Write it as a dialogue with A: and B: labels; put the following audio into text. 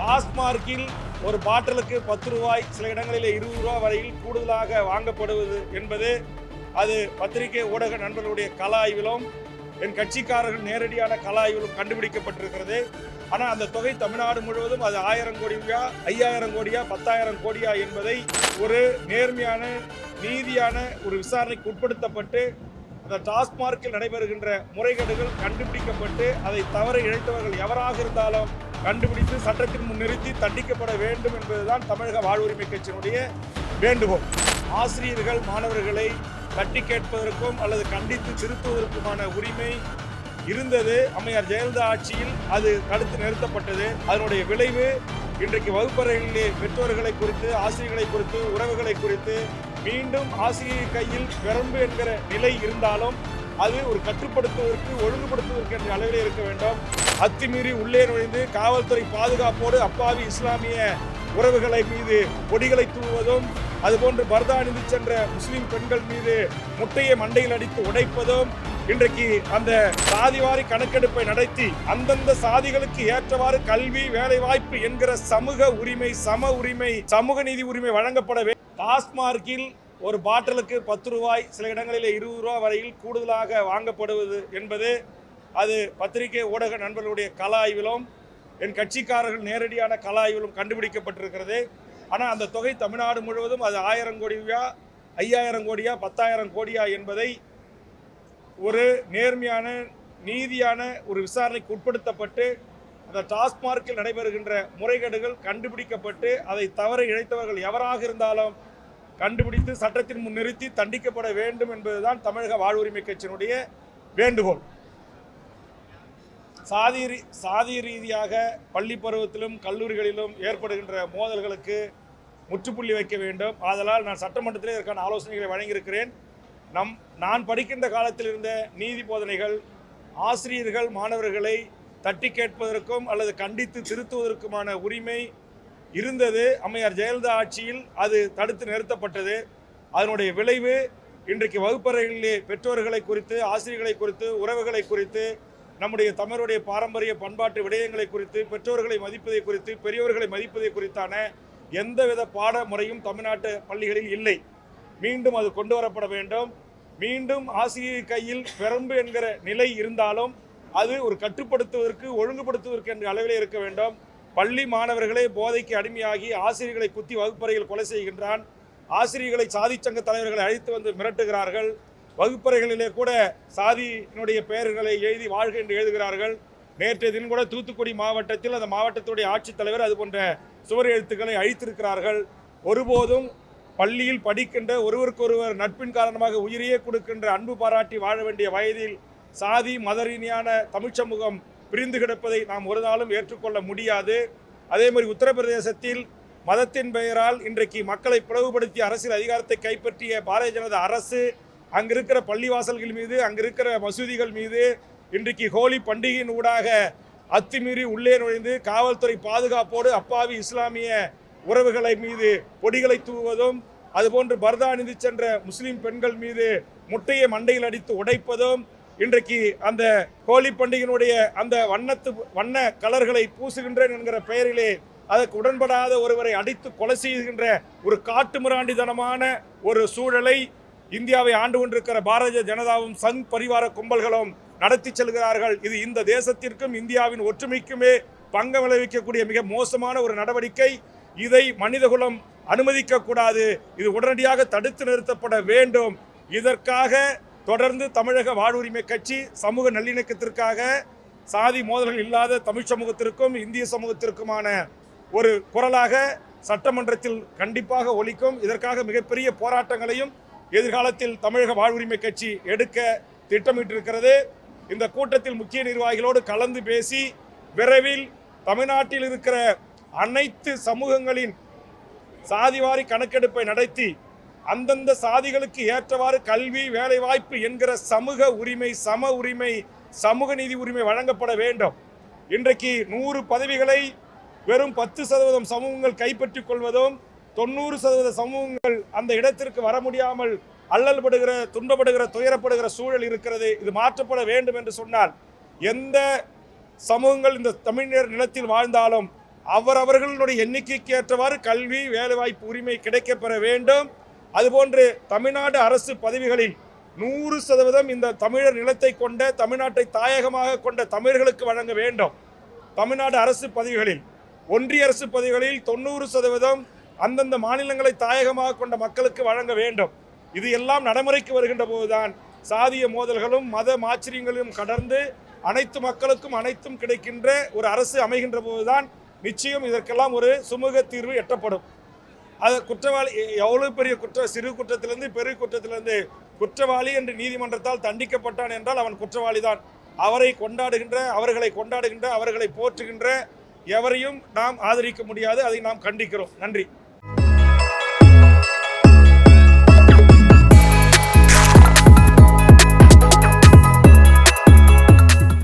A: டாஸ்மார்க்கில் ஒரு பாட்டிலுக்கு பத்து ரூபாய் சில இடங்களில் இருபது ரூபா வரையில் கூடுதலாக வாங்கப்படுவது என்பது அது பத்திரிகை ஊடக நண்பர்களுடைய கல ஆய்விலும் என் கட்சிக்காரர்கள் நேரடியான கல ஆய்விலும் கண்டுபிடிக்கப்பட்டிருக்கிறது. ஆனால் அந்த தொகை தமிழ்நாடு முழுவதும் அது ஆயிரம் கோடியா ஐயாயிரம் கோடியா பத்தாயிரம் கோடியா என்பதை ஒரு நேர்மையான நீதியான ஒரு விசாரணைக்கு உட்படுத்தப்பட்டு அந்த டாஸ்மார்க்கில் நடைபெறுகின்ற முறைகேடுகள் கண்டுபிடிக்கப்பட்டு அதை தவறு இழைத்தவர்கள் எவராக இருந்தாலும் கண்டுபிடித்து சட்டத்தின் முன் நிறுத்தி தண்டிக்கப்பட வேண்டும் என்பதுதான் தமிழக வாழ்வுரிமை கட்சியினுடைய வேண்டுகோள். ஆசிரியர்கள் மாணவர்களை தட்டி கேட்பதற்கும் அல்லது கண்டித்து திருத்துவதற்குமான உரிமை இருந்தது. அம்மையார் ஜெயலலிதா ஆட்சியில் அது தடுத்து நிறுத்தப்பட்டது. அதனுடைய விளைவு இன்றைக்கு வகுப்பறைகளிலே பெற்றோர்களை குறித்து ஆசிரியர்களை குறித்து உறவுகளை குறித்து மீண்டும் ஆசிரியர் கையில் பெரம்பு என்கிற நிலை இருந்தாலும் அது ஒரு கட்டுப்படுத்துவதற்கு ஒழுங்குபடுத்துவதற்கு என்ற அளவிலே இருக்க வேண்டும். அத்துமீறி உள்ளே நுழைந்து காவல்துறை பாதுகாப்போடு அப்பாவி இஸ்லாமிய உறவுகளை மீது கொடிகளை தூவுவதும் அதுபோன்று பர்தா அணிந்து சென்ற முஸ்லிம் பெண்கள் மீது முட்டையை மண்டையில் அடித்து உடைப்பதும் இன்றைக்கு அந்த சாதிவாரி கணக்கெடுப்பை நடத்தி அந்தந்த சாதிகளுக்கு ஏற்றவாறு கல்வி வேலைவாய்ப்பு என்கிற சமூக உரிமை சம உரிமை சமூக நீதி உரிமை வழங்கப்படவே டாஸ்மார்க்கில் ஒரு பாட்டிலுக்கு பத்து ரூபாய் சில இடங்களில் இருபது ரூபா வரையில் கூடுதலாக வாங்கப்படுவது என்பது அது பத்திரிகை ஊடக நண்பர்களுடைய கல ஆய்விலும் என் கட்சிக்காரர்கள் நேரடியான கல ஆய்விலும் கண்டுபிடிக்கப்பட்டிருக்கிறது. ஆனால் அந்த தொகை தமிழ்நாடு முழுவதும் அது ஆயிரம் கோடியா ஐயாயிரம் கோடியா பத்தாயிரம் கோடியா என்பதை ஒரு நேர்மையான நீதியான ஒரு விசாரணைக்கு உட்படுத்தப்பட்டு அந்த டாஸ்மார்க்கில் நடைபெறுகின்ற முறைகேடுகள் கண்டுபிடிக்கப்பட்டு அதை தவறு இழைத்தவர்கள் எவராக இருந்தாலும் கண்டுபிடித்து சட்டத்தின் முன் நிறுத்தி தண்டிக்கப்பட வேண்டும் என்பதுதான் தமிழக வாழ்வுரிமை கட்சியினுடைய வேண்டுகோள். சாதி ரீ- சாதி ரீதியாக பள்ளி பருவத்திலும் கல்லூரிகளிலும் ஏற்படுகின்ற மோதல்களுக்கு முற்றுப்புள்ளி வைக்க வேண்டும். ஆதலால் நான் சட்டமன்றத்திலே இதற்கான ஆலோசனைகளை வழங்கியிருக்கிறேன். நம் நான் படிக்கின்ற காலத்தில் இருந்த நீதி போதனைகள் ஆசிரியர்கள் மாணவர்களை தட்டி கேட்பதற்கும் அல்லது கண்டித்து திருத்துவதற்குமான உரிமை இருந்தது. அம்மையார் ஜெயலலிதா ஆட்சியில் அது தடுத்து நிறுத்தப்பட்டது. அதனுடைய விளைவு இன்றைக்கு வகுப்பறைகளிலே பெற்றோர்களை குறித்து ஆசிரியர்களை குறித்து உறவுகளை குறித்து நம்முடைய தமிழருடைய பாரம்பரிய பண்பாட்டு விடயங்களை குறித்து பெற்றோர்களை மதிப்பதை குறித்து பெரியோர்களை மதிப்பதை குறித்தான எந்தவித பாட முறையும் தமிழ்நாட்டு பள்ளிகளில் இல்லை. மீண்டும் அது கொண்டு வரப்பட வேண்டும். மீண்டும் ஆசிரியர் கையில் பெரம்பு என்கிற நிலை இருந்தாலும் அது ஒரு கட்டுப்படுத்துவதற்கு ஒழுங்குபடுத்துவதற்கு என்ற அளவிலே இருக்க வேண்டும். பள்ளி மாணவர்களே போதைக்கு அடிமையாகி ஆசிரியர்களை குத்தி வகுப்பறையில் கொலை செய்கின்றான். ஆசிரியர்களை சாதிச்சங்க தலைவர்களை அழைத்து வந்து மிரட்டுகிறார்கள். வகுப்பறைகளிலே கூட சாதியினுடைய பெயர்களை எழுதி வாழ்க என்று எழுதுகிறார்கள். நேற்றைய தினம் கூட தூத்துக்குடி மாவட்டத்தில் அந்த மாவட்டத்துடைய ஆட்சித்தலைவர் அது போன்ற சுவர் எழுத்துக்களை அழித்திருக்கிறார்கள். ஒருபோதும் பள்ளியில் படிக்கின்ற ஒருவருக்கொருவர் நட்பின் காரணமாக உயிரையே கொடுக்கின்ற அன்பு பாராட்டி வாழ வேண்டிய வயதில் சாதி மத ரீதியான தமிழ்ச்சமூகம் பிரிந்து கிடப்பதை நாம் ஒரு நாளும் ஏற்றுக்கொள்ள முடியாது. அதே மாதிரி உத்தரப்பிரதேசத்தில் மதத்தின் பெயரால் இன்றைக்கு மக்களை பிளவுபடுத்தி அரசியல் அதிகாரத்தை கைப்பற்றிய பாரதிய ஜனதா அரசு அங்கிருக்கிற பள்ளிவாசல்கள் மீது அங்கிருக்கிற மசூதிகள் மீது இன்றைக்கு ஹோலி பண்டிகையின் ஊடாக அத்துமீறி உள்ளே நுழைந்து காவல்துறை பாதுகாப்போடு அப்பாவி இஸ்லாமிய உறவுகளை மீது பொடிகளை தூவதும் அதுபோன்று பர்தா அணிந்து சென்ற முஸ்லீம் பெண்கள் மீது முட்டையை மண்டையில் அடித்து உடைப்பதும் இன்றைக்கு அந்த ஹோலி பண்டிகையினுடைய அந்த வண்ணத்து வண்ண கலர்களை பூசுகின்றேன் என்கிற பெயரிலே அதற்கு உடன்படாத ஒருவரை அடித்து கொலை செய்கின்ற ஒரு காட்டுமிராண்டித்தனமான ஒரு சூழலை இந்தியாவை ஆண்டு கொண்டிருக்கிற பாரதிய ஜனதாவும் சங் பரிவார கும்பல்களும் நடத்தி செல்கிறார்கள். இது இந்த தேசத்திற்கும் இந்தியாவின் ஒற்றுமைக்குமே பங்கம் விளைவிக்கக்கூடிய மிக மோசமான ஒரு நடவடிக்கை. இதை மனிதகுலம் அனுமதிக்க கூடாது இது உடனடியாக தடுத்து நிறுத்தப்பட வேண்டும். இதற்காக தொடர்ந்து தமிழக வாழ்வுரிமை கட்சி சமூக நல்லிணக்கத்திற்காக சாதி மோதல்கள் இல்லாத தமிழ் சமூகத்திற்கும் இந்திய சமூகத்திற்குமான ஒரு குரலாக சட்டமன்றத்தில் கண்டிப்பாக ஒலிக்கும். இதற்காக மிகப்பெரிய போராட்டங்களையும் எதிர்காலத்தில் தமிழக வாழ்வுரிமை கட்சி எடுக்க திட்டமிட்டிருக்கிறது. இந்த கூட்டத்தில் முக்கிய நிர்வாகிகளோடு கலந்து பேசி விரைவில் தமிழ்நாட்டில் இருக்கிற அனைத்து சமூகங்களின் சாதிவாரி கணக்கெடுப்பை நடத்தி அந்தந்த சாதிகளுக்கு ஏற்றவாறு கல்வி வேலைவாய்ப்பு என்கிற சமூக உரிமை சம உரிமை சமூக நீதி உரிமை வழங்கப்பட வேண்டும். இன்றைக்கு நூறு பதவிகளை வெறும் பத்து சதவீதம் சமூகங்கள் கைப்பற்றிக் கொள்வதும் தொண்ணூறு சதவீத சமூகங்கள் அந்த இடத்திற்கு வர முடியாமல் அல்லல்படுகிற துன்பப்படுகிற துயரப்படுகிற சூழல் இருக்கிறது. இது மாற்றப்பட வேண்டும் என்று சொன்னால் எந்த சமூகங்கள் இந்த தமிழர் நிலத்தில் வாழ்ந்தாலும் அவரவர்களுடைய எண்ணிக்கைக்கு ஏற்றவாறு கல்வி வேலைவாய்ப்பு உரிமை கிடைக்கப்பெற வேண்டும். அதுபோன்று தமிழ்நாடு அரசு பதவிகளில் நூறு சதவீதம் இந்த தமிழர் நிலத்தை கொண்ட தமிழ்நாட்டை தாயகமாக கொண்ட தமிழர்களுக்கு வழங்க வேண்டும். தமிழ்நாடு அரசு பதவிகளில் ஒன்றிய அரசு பதவிகளில் தொண்ணூறு சதவீதம் அந்தந்த மாநிலங்களை தாயகமாக கொண்ட மக்களுக்கு வழங்க வேண்டும். இது எல்லாம் நடைமுறைக்கு வருகின்ற போதுதான் சாதிய மோதல்களும் மத மாச்சரியங்களும் கடந்து அனைத்து மக்களுக்கும் அனைத்தும் கிடைக்கின்ற ஒரு அரசு அமைகின்ற போதுதான் நிச்சயம் இதற்கெல்லாம் ஒரு சுமூக தீர்வு எட்டப்படும். அது குற்றவாளி எவ்வளவு பெரிய குற்ற சிறு குற்றத்திலிருந்து பெரிய குற்றத்திலிருந்து குற்றவாளி என்று நீதிமன்றத்தால் தண்டிக்கப்பட்டான் என்றால் அவன் குற்றவாளி தான் அவரை கொண்டாடுகின்ற அவர்களை கொண்டாடுகின்ற அவர்களை போற்றுகின்ற எவரையும் நாம் ஆதரிக்க முடியாது. அதை நாம் கண்டிக்கிறோம். நன்றி.